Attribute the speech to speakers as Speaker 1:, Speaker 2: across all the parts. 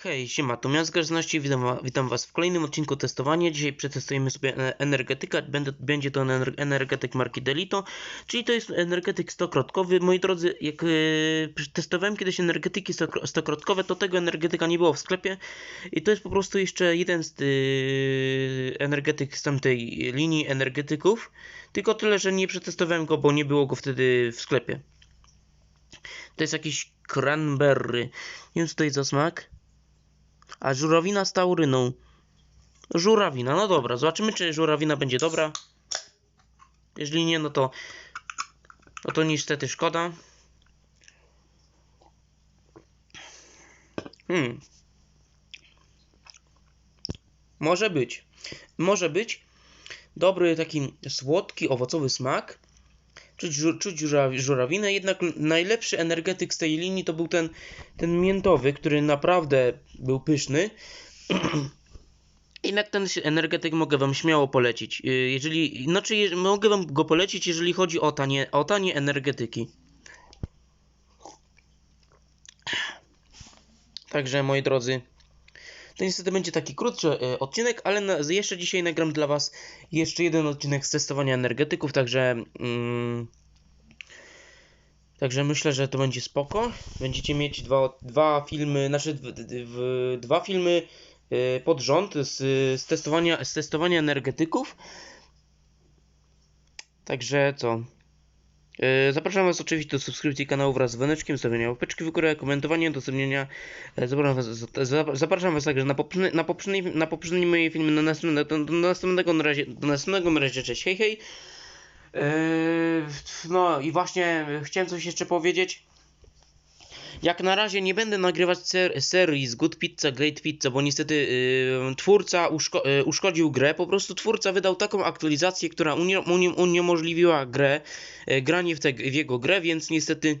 Speaker 1: Hej, siema, to Miazga Zności, witam, witam was w kolejnym odcinku testowania. Dzisiaj przetestujemy sobie e- energetyka, Będę, będzie to ener- energetyk marki Delito, czyli to jest energetyk stokrotkowy. Moi drodzy, jak yy, testowałem kiedyś energetyki stokro- stokrotkowe, to tego energetyka nie było w sklepie i to jest po prostu jeszcze jeden z yy, energetyk z tamtej linii energetyków, tylko tyle, że nie przetestowałem go, bo nie było go wtedy w sklepie. To jest jakiś cranberry. Nie wiem co to jest za smak. A żurawina z tauryną. Żurawina, no dobra, zobaczymy czy żurawina będzie dobra. Jeżeli nie, no to no to niestety szkoda. Hmm. Może być. Może być. Dobry taki słodki, owocowy smak. Czuć, czuć żura- żurawinę, jednak najlepszy energetyk z tej linii to był ten, ten miętowy, który naprawdę był pyszny. Jednak ten energetyk mogę wam śmiało polecić. Yy, Jeżeli, znaczy mogę wam go polecić, jeżeli chodzi o tanie, o tanie energetyki. Także moi drodzy, to niestety będzie taki krótszy e, odcinek, ale na, jeszcze dzisiaj nagram dla was jeszcze jeden odcinek z testowania energetyków, także mm, także myślę, że to będzie spoko. Będziecie mieć dwa, dwa filmy, znaczy w, w, dwa filmy e, pod rząd z, z, testowania, z testowania energetyków. Także co? E, Zapraszam Was oczywiście do subskrypcji kanału wraz z dzwoneczkiem, zostawienia łapeczki w górę, komentowania, udostępnienia. E, Zapraszam Was, za- zapraszam was także na poprzednie, na poprzedniej, na poprzednie moje na następne, do, do następnego na razie, do następnego na razie, cześć, hej hej. E, no i właśnie chciałem coś jeszcze powiedzieć. Jak na razie nie będę nagrywać ser serii z Good Pizza, Great Pizza, bo niestety yy, twórca uszko yy, uszkodził grę. Po prostu twórca wydał taką aktualizację, która unie unie uniemożliwiła grę, yy, granie w, w jego grę, więc niestety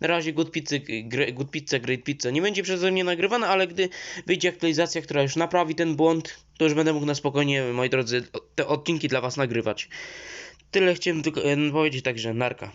Speaker 1: na razie Good Pizza, Gre Good Pizza, Great Pizza nie będzie przeze mnie nagrywana, ale gdy wyjdzie aktualizacja, która już naprawi ten błąd, to już będę mógł na spokojnie, moi drodzy, te odcinki dla Was nagrywać. Tyle chciałem tylko yy, powiedzieć, także narka.